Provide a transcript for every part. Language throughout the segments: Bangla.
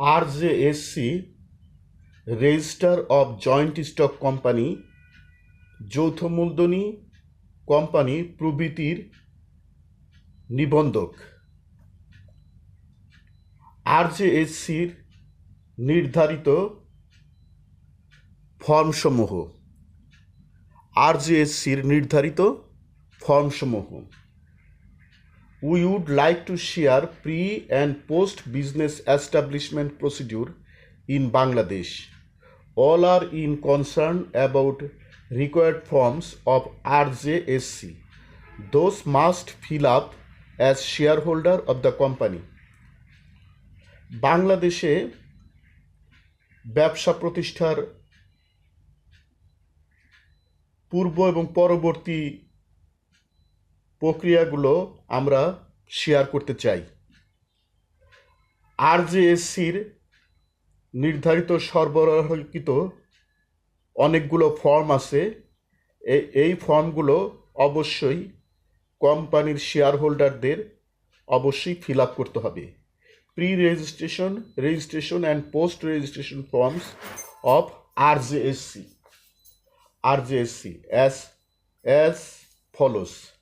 RJSC register of joint stock company যৌথ মূলধনী কোম্পানি প্রভৃতির নিবন্ধক। আর জে আরজেএসসির নির্ধারিত ফর্মসমূহ। আরজেএসসির নির্ধারিত ফর্মসমূহ। We would like to share pre and post business establishment procedure in Bangladesh all are in concern about required forms of R J S C those must fill up as share holder of the company বাংলাদেশে ব্যবসা প্রতিষ্ঠার পূর্ব এবং পরবর্তী প্রক্রিয়াগুলো আমরা শেয়ার করতে চাই। আর আরজেএসসির নির্ধারিত সরবরাহকৃত অনেকগুলো ফর্ম আছে। এই ফর্মগুলো অবশ্যই কোম্পানির শেয়ার হোল্ডারদের অবশ্যই ফিল আপ করতে হবে। Pre registration registration and post registration forms of R J SC R RJSC RJSC as as follows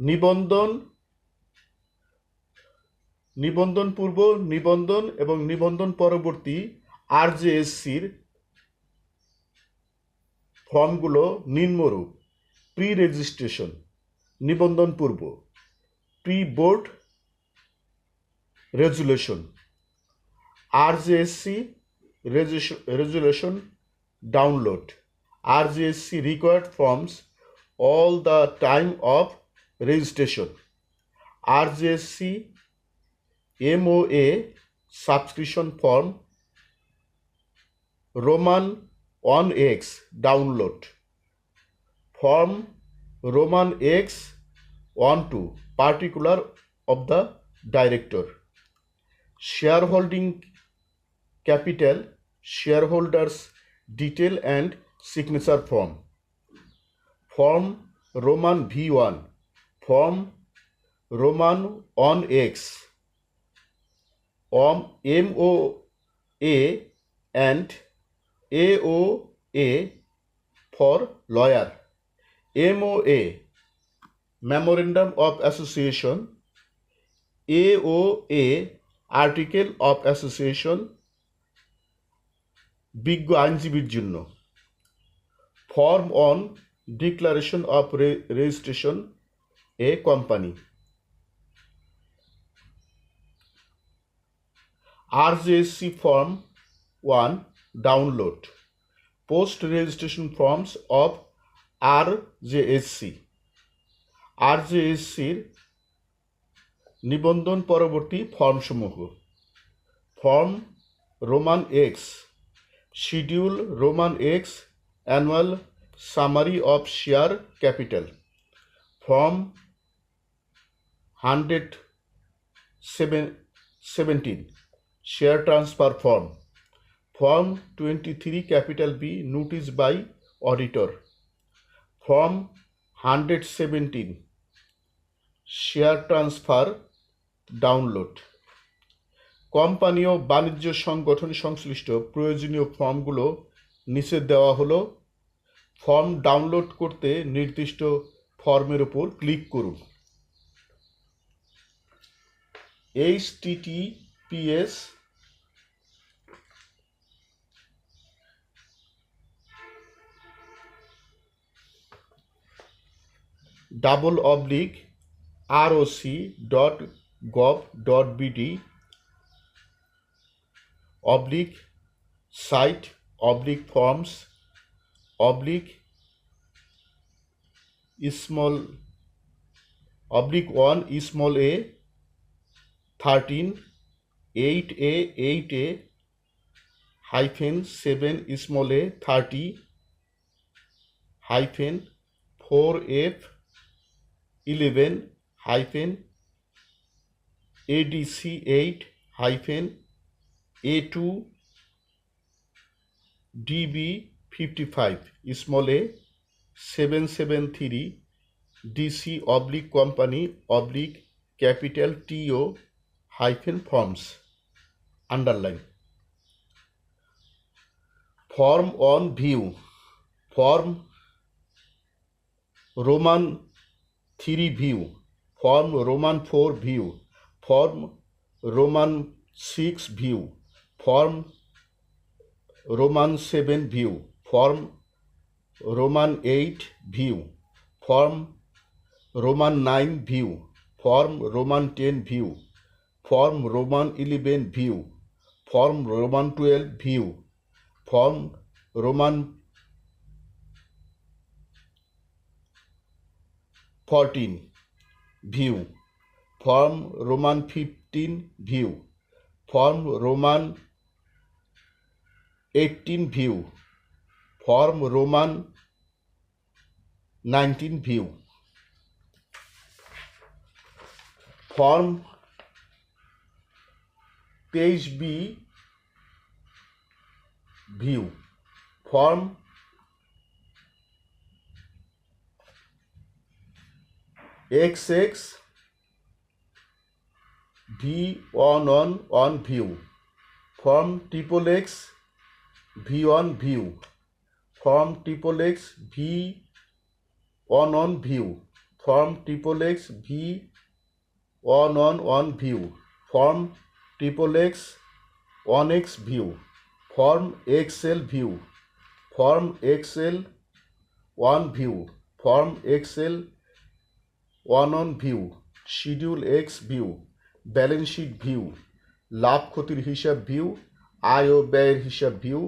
নিবন্ধন নিবন্ধন পূর্ব নিবন্ধন এবং নিবন্ধন পরবর্তী আর জে আরজেএসসির ফর্মগুলো নিম্নরূপ। প্রি রেজিস্ট্রেশন নিবন্ধন পূর্ব pre board resolution, RJSC resolution download R J RJSC required forms all the time of registration. R GSC MOA subscription form Roman one X download. Form Roman X one two, particular of the director. Share holding capital share holders detail and signature form. Form Roman V one. Form Roman on X, Form MOA and AOA for lawyer, MOA Memorandum of Association, AOA Article of Association বিজ্ঞ আইনজীবীর জন্য form on declaration of registration a company RJSC form one download post registration forms of R JSC আরজেএসসির নিবন্ধন পরবর্তী ফর্মসমূহ। Form Roman X schedule Roman X annual summary hundred seven, seventeen share transfer form. Form twenty three capital B notice by auditor. Form hundred seventeen share transfer download. Company ও বাণিজ্য সংগঠন সংশ্লিষ্ট প্রয়োজনীয় ফর্মগুলো নিষেধ দেওয়া হলো। ফর্ম ডাউনলোড করতে নির্দিষ্ট ফর্মের ওপর ক্লিক করুন। H TTPS double oblique ROC dot gov dot BD oblique site oblique forms thirteen eight A eight A hyphen seven small A thirty hyphen four F eleven hyphen A D C eight hyphen A two D B fifty five small A seven seven three D C oblique company oblique capital TO hyphen forms underline form on view form Roman three view form Roman four view form Roman six view form Roman seven view form Roman eight view form Roman nine view form Roman ten view form Roman eleven view, form Roman twelve view, form Roman fourteen view, form Roman fifteen view, form Roman eighteen view, form Roman nineteen view, form তেইশ B view form X X V on on on view form triple X V on view form triple X V on on view form triple X V on on on view form triple X on X view form excel view form excel one view form excel one on view schedule X view balance sheet view লাভ ক্ষতির হিসাব ভিউ আয় ও ব্যয়ের হিসাব ভিউ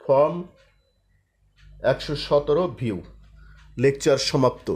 ফর্ম একশো সতেরো ভিউ লেকচার সমাপ্ত।